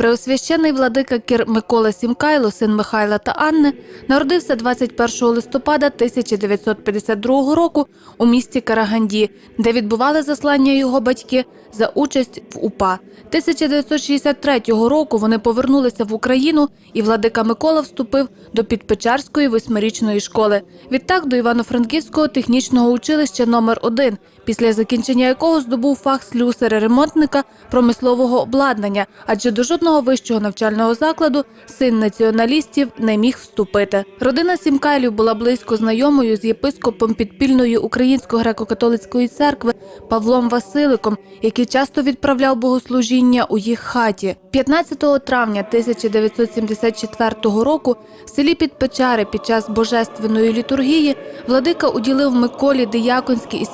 Преосвящений владика Кір Микола Сімкайло, син Михайла та Анни, народився 21 листопада 1952 року у місті Караганді, де відбували заслання його батьки за участь в УПА. 1963 року вони повернулися в Україну, і владика Микола вступив до Підпечерської восьмирічної школи. Відтак до Івано-Франківського технічного училища номер 1 після закінчення якого здобув фах слюсаря-ремонтника промислового обладнання, адже до жодного вищого навчального закладу син націоналістів не міг вступити. Родина Сімкайлів була близько знайомою з єпископом підпільної українсько-греко-католицької церкви Павлом Василиком, який часто відправляв богослужіння у їх хаті. 15 травня 1974 року в селі Підпечари під час божественної літургії владика уділив Миколі дияконські і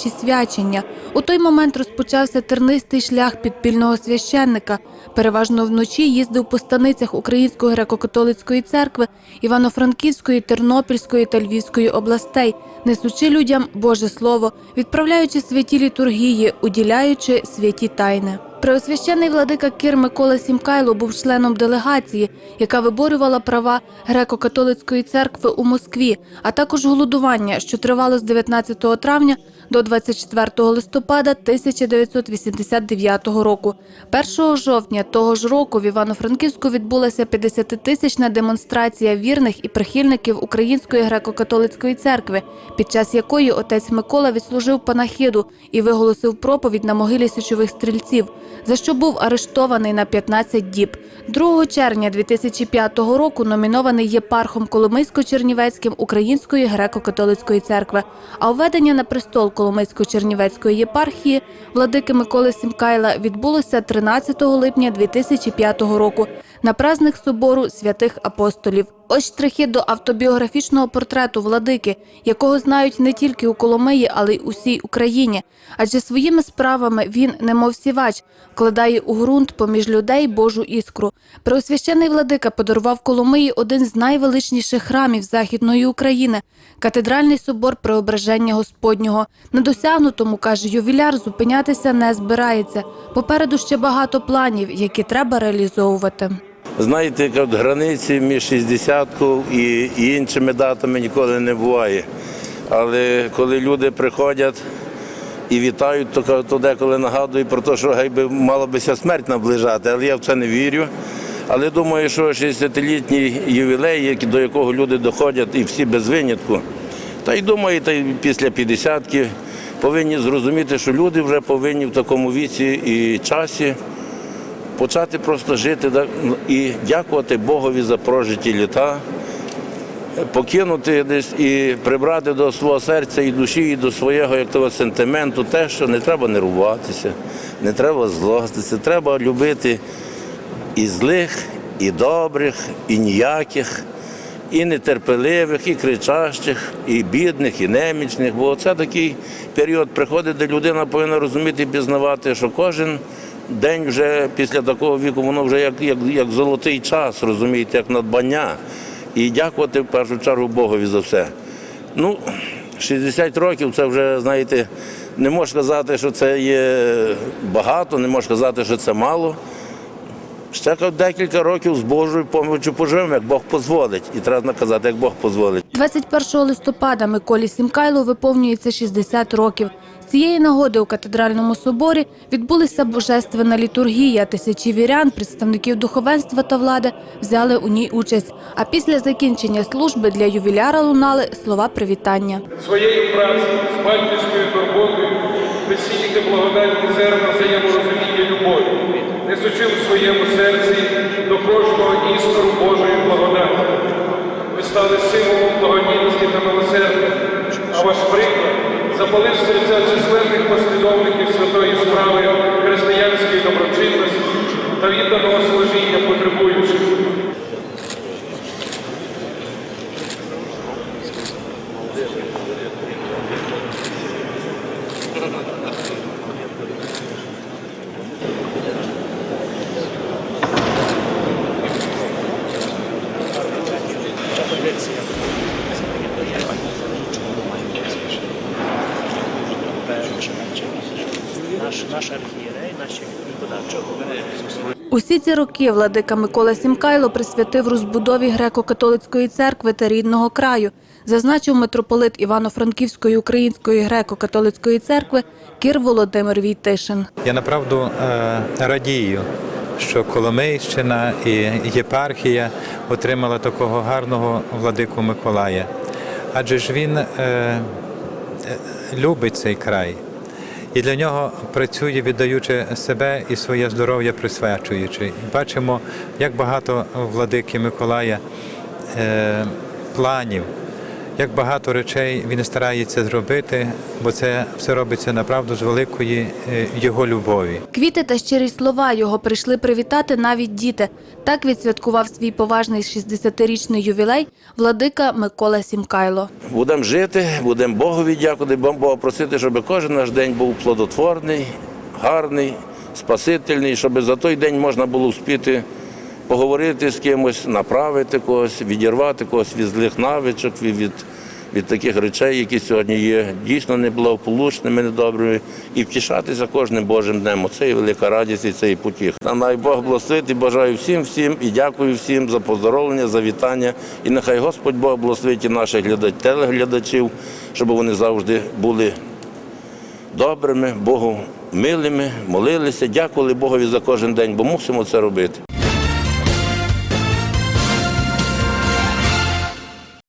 священичі свячення. У той момент розпочався тернистий шлях підпільного священника. Переважно вночі їздив по станицях Української греко-католицької церкви, Івано-Франківської, Тернопільської та Львівської областей, несучи людям Боже Слово, відправляючи святі літургії, уділяючи святі тайни. Преосвящений владика Кір Микола Сімкайло був членом делегації, яка виборювала права греко-католицької церкви у Москві, а також голодування, що тривало з 19 травня до 24 листопада 1989 року. 1 жовтня того ж року в Івано-Франківську відбулася 50-тисячна демонстрація вірних і прихильників Української греко-католицької церкви, під час якої отець Микола відслужив панахиду і виголосив проповідь на могилі січових стрільців, за що був арештований на 15 діб. 2 червня 2005 року номінований єпархом Коломийсько-Чернівецьким Української греко-католицької церкви. А введення на престол Коломийсько-Чернівецької єпархії владики Миколи Сімкайла відбулося 13 липня 2005 року на праздник собору святих апостолів. Ось штрихи до автобіографічного портрету владики, якого знають не тільки у Коломиї, але й усій Україні. Адже своїми справами він, немов сівач, вкладає у ґрунт поміж людей Божу іскру. Преосвящений владика подарував Коломиї один з найвеличніших храмів Західної України катедральний собор Преображення Господнього. На досягнутому, каже ювіляр, зупинятися не збирається. Попереду ще багато планів, які треба реалізовувати. Знаєте, як от границі між 60 і іншими датами ніколи не буває. Але коли люди приходять і вітають, то, то деколи нагадують про те, що гай би мала бися смерть наближати, але я в це не вірю. Але думаю, що 60-літній ювілей, до якого люди доходять, і всі без винятку, та й думаю, та й після 50-ки повинні зрозуміти, що люди вже повинні в такому віці і часі почати просто жити і дякувати Богові за прожиті літа, покинути десь і прибрати до свого серця і душі, і до свого як того сентименту те, що не треба нервуватися, не треба злоститися, треба любити і злих, і добрих, і ніяких, і нетерпеливих, і кричащих, і бідних, і немічних. Бо це такий період приходить, де людина повинна розуміти і пізнавати, що кожен день вже після такого віку, воно вже як, як, як золотий час, розумієте, як надбання. І дякувати в першу чергу Богові за все. Ну, 60 років це вже, знаєте, не можна сказати, що це є багато, не можна сказати, що це мало. Ще декілька років з Божою помочю поживемо, як Бог дозволить. І треба наказати, як Бог дозволить. 21 листопада Миколі Сімкайлу виповнюється 60 років. З цієї нагоди у катедральному соборі відбулася божественна літургія. Тисячі вірян, представників духовенства та влади взяли у ній участь. А після закінчення служби для ювіляра лунали слова привітання. своєю працею, з батьківською турботою, висіяти благодать і зерна взаєморозуміння любові, несучи в своєму серці до кожного іскору Божої благодаті. Ви стали символом благодійності та милосердя, а ваш приклад запалив серця численних послідовників святої справи християнської доброчинності та відданого служіння потребуючих. Наш, наш архієрей, наші виконавчі обов'язки. Усі ці роки владика Микола Сімкайло присвятив розбудові греко-католицької церкви та рідного краю, зазначив митрополит Івано-Франківської української греко-католицької церкви Кір Володимир Війтишин. Я направду е, радію, що Коломийщина і єпархія отримала такого гарного владику Миколая. Адже ж він е, е, любить цей край. І для нього працює, віддаючи себе і своє здоров'я присвячуючи. Бачимо, як багато владики Миколая е, планів, як багато речей він старається зробити, бо це все робиться направду з великої е, його любові. Квіти та щирі слова його прийшли привітати навіть діти. Так відсвяткував свій поважний 60-річний ювілей владика Микола Сімкайло. Будемо жити, будемо Богові дякувати, будемо Бога просити, щоб кожен наш день був плодотворний, гарний, спасительний, щоб за той день можна було вспіти поговорити з кимось, направити когось, відірвати когось від злих навичок, від, від, таких речей, які сьогодні є дійсно неблагополучними, недобрими, і втішатися кожним Божим днем. Оце і велика радість і це і потіх. А най Бог благословить і бажаю всім, всім і дякую всім за поздоровлення, за вітання. І нехай Господь Бог благословить і наших глядач- телеглядачів, щоб вони завжди були добрими, Богу милими, молилися, дякували Богові за кожен день, бо мусимо це робити.